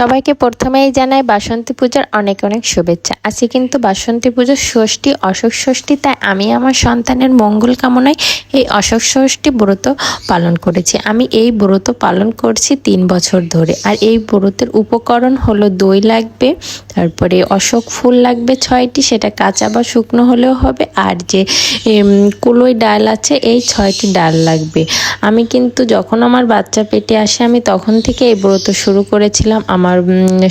সবাইকে প্রথমেই জানাই বাসন্তী পূজার অনেক অনেক শুভেচ্ছা। আজকে কিন্তু বাসন্তী পুজোর ষষ্ঠী, অশোক ষষ্ঠী, তাই আমি আমার সন্তানের মঙ্গল কামনায় এই অশোক ষষ্ঠী ব্রত পালন করেছি। আমি এই ব্রত পালন করছি তিন বছর ধরে। আর এই ব্রতের উপকরণ হলো দই লাগবে, তারপরে অশোক ফুল লাগবে ছয়টি, সেটা কাঁচা বা শুকনো হলেও হবে, আর যে কুলোই ডাল আছে, এই ছয়টি ডাল লাগবে। আমি কিন্তু যখন আমার বাচ্চা পেটে আসে, আমি তখন থেকে এই ব্রত শুরু করেছিলাম। আমার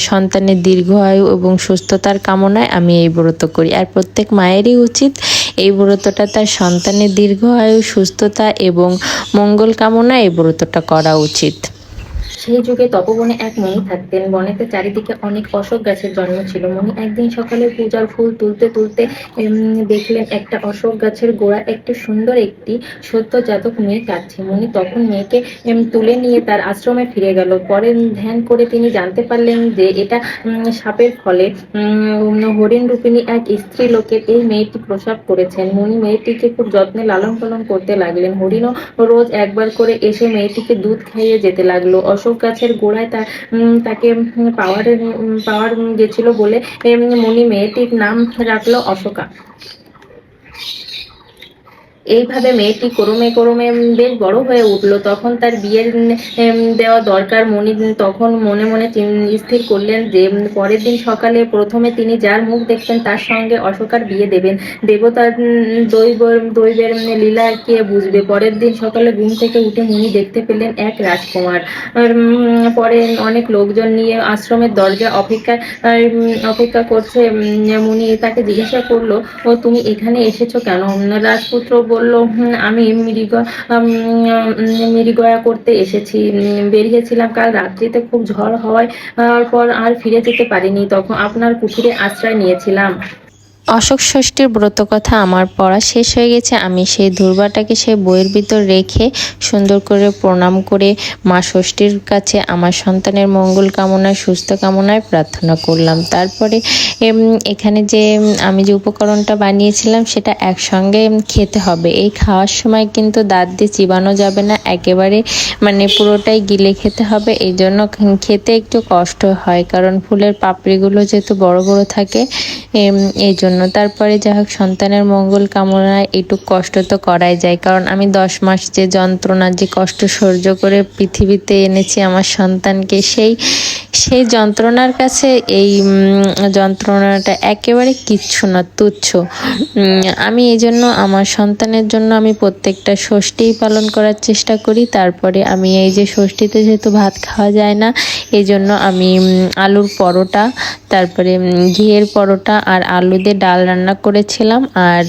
সন্তানের দীর্ঘ আয়ু এবং সুস্থতার কামনায় আমি এই ব্রত করি। আর প্রত্যেক মায়েরই উচিত এই ব্রতটা তার সন্তানের দীর্ঘ আয়ু, সুস্থতা এবং মঙ্গল কামনায় এই ব্রতটা করা উচিত। সেই যুগে তপবনে এক মণি থাকতেন। বনেতে চারিদিকে অনেক অশোক গাছের জন্ম ছিল। মণি একদিন সকালে পূজার ফুল তুলতে তুলতে দেখলেন একটা অশোক গাছের গোড়া একটি সুন্দর একটি সত্য জাতক মেয়ে কাটছে। মণি তখন মেয়েকে তুলে নিয়ে তার আশ্রমে ফিরে গেল। পরে ধ্যান করে তিনি জানতে পারলেন যে এটা সাপের ফলে হরিণ রূপিণী এক স্ত্রী লোকের এই মেয়েটি প্রসাব করেছেন। মণি মেয়েটিকে খুব যত্নে লালন পালন করতে লাগলেন। হরিণও রোজ একবার করে এসে মেয়েটিকে দুধ খাইয়ে যেতে লাগল। অশোক গাছের গোড়ায় তার তাকে পাওয়ার পাওয়ার গেছিল বলে মণি মেয়েটির নাম রাখল অশোকা। এইভাবে মেয়েটি ক্রমে ক্রমে বেশ বড় হয়ে উঠল। তখন তার বিয়ের দেওয়া দরকার মনি তখন মনে মনে স্থির করলেন যে পরের দিন সকালে প্রথমে তিনি যার মুখ দেখবেন তার সঙ্গে অশোকার বিয়ে দেবেন। দেবতার দৈব, দৈবের লীলা কে বুঝবে? পরের দিন সকালে ঘুম থেকে উঠে মুনি দেখতে পেলেন এক রাজকুমার। পরে অনেক লোকজন নিয়ে আশ্রমের দরজা অপেক্ষা অপেক্ষা করছে মুনি তাকে জিজ্ঞাসা করল, ও, তুমি এখানে এসেছ কেন? রাজপুত্র বলল আমি মিরিগয়া করতে এসেছি। বেরিয়েছিলাম কাল রাত্রিতে, খুব ঝড় হওয়ায় পর আর ফিরে যেতে পারিনি। তখন আপনার কুঠিরে আশ্রয় নিয়েছিলাম। অশোক ষষ্ঠীর ব্রত কথা আমার পড়া শেষ হয়ে গেছে। আমি সেই দুর্বাটাকে সেই বইয়ের ভিতর রেখে সুন্দর করে প্রণাম করে মা ষষ্ঠীর কাছে আমার সন্তানের মঙ্গল কামনায়, সুস্থ কামনায় প্রার্থনা করলাম। তারপরে এখানে যে আমি যে উপকরণটা বানিয়েছিলাম, সেটা একসঙ্গে খেতে হবে। এই খাওয়ার সময় কিন্তু দাঁত দিয়ে চিবানো যাবে না। একেবারে মানে পুরোটাই গিলে খেতে হবে। এই জন্য খেতে একটু কষ্ট হয়, কারণ ফুলের পাপড়িগুলো যেহেতু বড় বড় থাকে এই জন্য তারপরে যাই হোক, সন্তানের মঙ্গল কামনায় একটু কষ্ট তো করাই যায়। কারণ আমি দশ মাস যে যন্ত্রণা, যে কষ্ট সহ্য করে পৃথিবীতে এনেছি আমার সন্তানকে, সেই সেই যন্ত্রণার কাছে এই যন্ত্রণাটা একেবারে কিচ্ছু না, তুচ্ছ। আমি এই জন্য আমার সন্তানের জন্য আমি প্রত্যেকটা ষষ্ঠীই পালন করার চেষ্টা করি। তারপরে আমি এই যে ষষ্ঠীতে যেহেতু ভাত খাওয়া যায় না, এই জন্য আমি আলুর পরোটা, তারপরে ঘিয়ের পরোটা আর আলু দিয়ে ডাল রান্না করেছিলাম। আর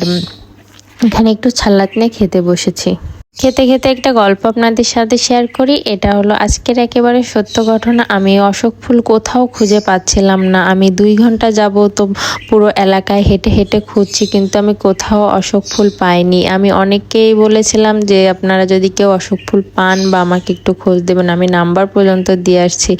এখানে একটু ছালাদ নিয়ে খেতে বসেছি। খেতে খেতে একটা গল্প আপনাদের সাথে শেয়ার করি। এটা হলো আজকের একেবারে সত্য ঘটনা। আমি অশোক ফুল কোথাও খুঁজে পাচ্ছিলাম না। আমি দুই ঘণ্টা যাব তো পুরো এলাকায় হেঁটে হেঁটে খুঁজছি, কিন্তু আমি কোথাও অশোক ফুল পাইনি। আমি অনেককেই বলেছিলাম যে, আপনারা যদি কেউ অশোক ফুল পান বা আমাকে একটু খোঁজ দেবেন, আমি নাম্বার পর্যন্ত দিয়ে আসছি।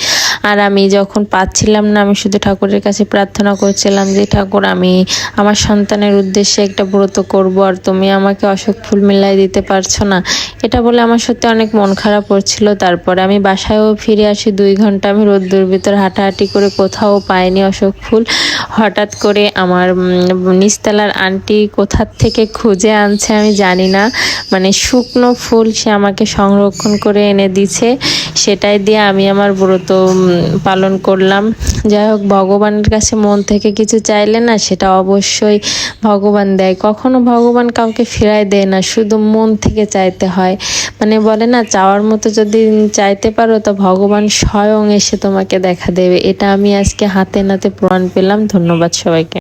আর আমি যখন পাচ্ছিলাম না, আমি শুধু ঠাকুরের কাছে প্রার্থনা করছিলাম যে, ঠাকুর, আমি আমার সন্তানের উদ্দেশ্যে একটা ব্রত করব, আর তুমি আমাকে অশোক ফুল মিলাই দিতে পারছ না। এটা বলে আমার সত্যি অনেক মন খারাপ হচ্ছিল তারপরে আমি বাসায়ও ফিরে আসি দুই ঘণ্টা। আমি রোদ্দুর ভিতর হাঁটাহাঁটি করে কোথাও পাইনি অশোক ফুল। হঠাৎ করে আমার উম, নিচতলার আন্টি কোথার থেকে খুঁজে আনছে আমি জানি না। মানে শুকনো ফুল সে আমাকে সংরক্ষণ করে এনে দিছে সেটাই দিয়ে আমি আমার ব্রত পালন করলাম। যাই হোক ভগবানের কাছে মন থেকে কিছু চাইলে না সেটা অবশ্যই ভগবান দেয়। কখনো ভগবান কাউকে ফেরায় দেয় না শুধু মন থেকে চাইতে হয়। মানে বলে না, চাওয়ার মতো যদি চাইতে পারো তো ভগবান স্বয়ং এসে তোমাকে দেখা দেবে। এটা আমি আজকে হাতে নাতে প্রমাণ পেলাম। ধন্যবাদ সবাইকে।